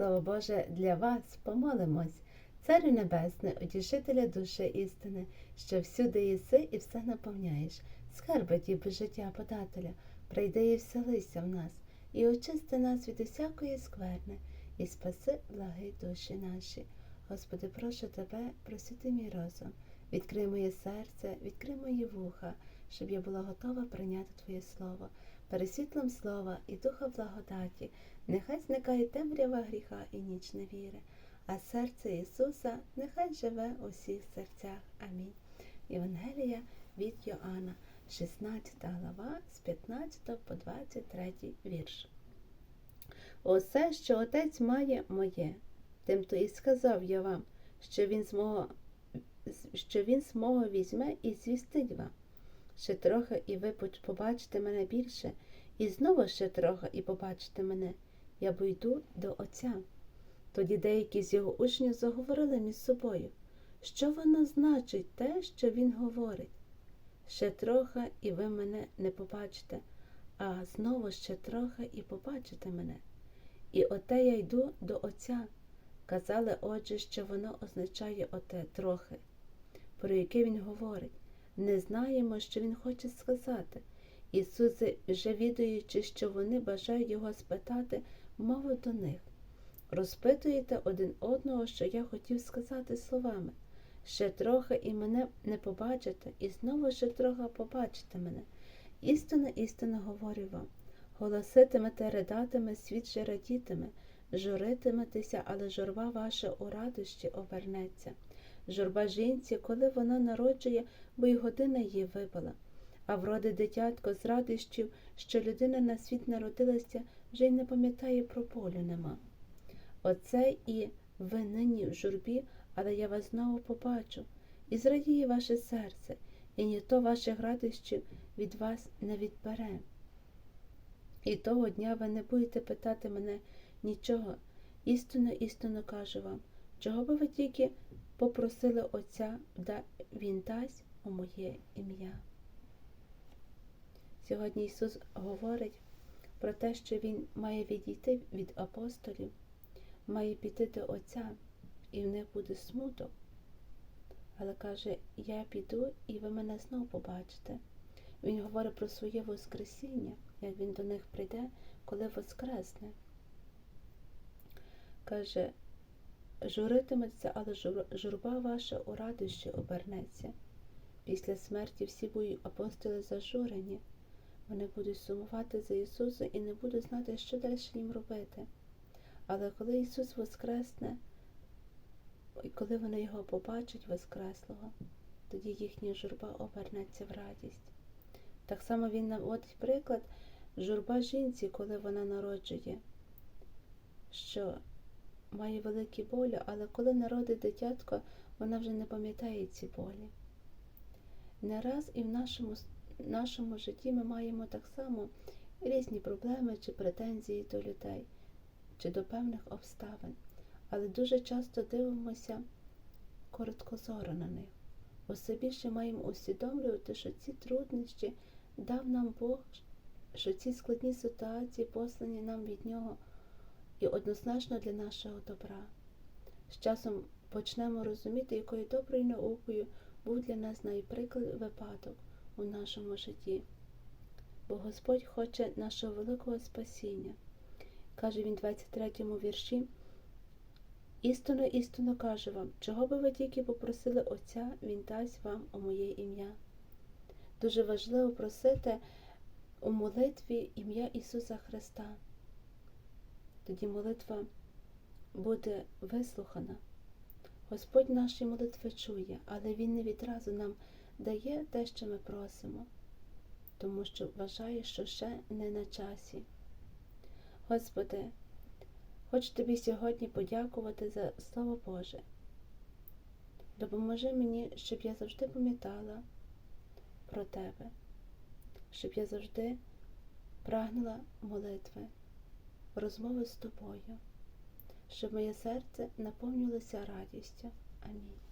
Слово Боже, для вас помолимось. Царю Небесне, утішителя душі істини, що всюди єси і все наповняєш, скарби діби життя подателя, прийди і вселися в нас, і очисти нас від усякої скверни, і спаси благи душі наші. Господи, прошу тебе, просвіти мій розум, відкрий моє серце, відкрий мої вуха, щоб я була готова прийняти Твоє Слово, пересвітлом слова і духа благодаті, нехай зникає темрява гріха і ніч невіри, а серце Ісуса нехай живе у всіх серцях. Амінь. Євангелія від Йоанна, 16 глава, з 15 по 23 вірш. Усе, що отець має, моє, тим то і сказав я вам, що він з мого, що він з мого візьме і звістить вам. Ще трохи, і ви побачите мене більше, і знову ще трохи, і побачите мене. Я бо йду до Отця. Тоді деякі з його учнів заговорили між собою, що воно значить те, що він говорить. Ще трохи, і ви мене не побачите, а знову ще трохи і побачите мене. І оте я йду до Отця. Казали, отже, що воно означає оте трохи, про яке він говорить. Не знаємо, що він хоче сказати. Ісус, вже відаючи, що вони бажають його спитати, мовив до них. Розпитуєте один одного, що я хотів сказати словами. Ще трохи і мене не побачите, і знову ще трохи побачите мене. Істинно, істинно говорю вам. Голоситимете, ридатиме, світ же радітиме, журитиметеся, але журба ваша у радощі обернеться. Журба жінці, коли вона народжує, бо й година її випала. А вроди дитятко з радощів, що людина на світ народилася, вже й не пам'ятає про полю нема. Оце і ви нині в журбі, але я вас знову побачу, і зрадіє ваше серце, і ніхто ваших радощів від вас не відбере. І того дня ви не будете питати мене нічого. Істинно, істинно кажу вам, чого би ви тільки попросили Отця, да Він дасть у моє ім'я. Сьогодні Ісус говорить про те, що Він має відійти від апостолів, має піти до Отця, і в них буде смуток. Але каже, я піду і ви мене знов побачите. Він говорить про своє Воскресіння, як він до них прийде, коли воскресне. Каже, журитиметься, але журба ваша у радощі обернеться. Після смерті всі будуть апостоли зажурені. Вони будуть сумувати за Ісуса і не будуть знати, що далі їм робити. Але коли Ісус воскресне, і коли вони його побачать Воскреслого, тоді їхня журба обернеться в радість. Так само Він наводить приклад журба жінці, коли вона народжує, що має великі болі, але коли народить дитятко, вона вже не пам'ятає ці болі. Не раз і в нашому нашому житті ми маємо так само різні проблеми чи претензії до людей, чи до певних обставин, але дуже часто дивимося короткозоро на них. Усе більше маємо усвідомлювати, що ці труднощі дав нам Бог, що ці складні ситуації послані нам від Нього і однозначно для нашого добра. З часом почнемо розуміти, якою доброю наукою був для нас найприклад випадок у нашому житті. Бо Господь хоче нашого великого спасіння. Каже він 23 вірші. Істинно, істинно кажу вам, чого би ви тільки попросили Отця, Він дасть вам у моє ім'я. Дуже важливо просити у молитві ім'я Ісуса Христа. Тоді молитва буде вислухана. Господь наші молитви чує, але Він не відразу нам дає те, що ми просимо, тому що вважає, що ще не на часі. Господи, хочу тобі сьогодні подякувати за Слово Боже. Допоможи мені, щоб я завжди пам'ятала про Тебе, щоб я завжди прагнула молитви, розмови з тобою, щоб моє серце наповнилося радістю. Амінь.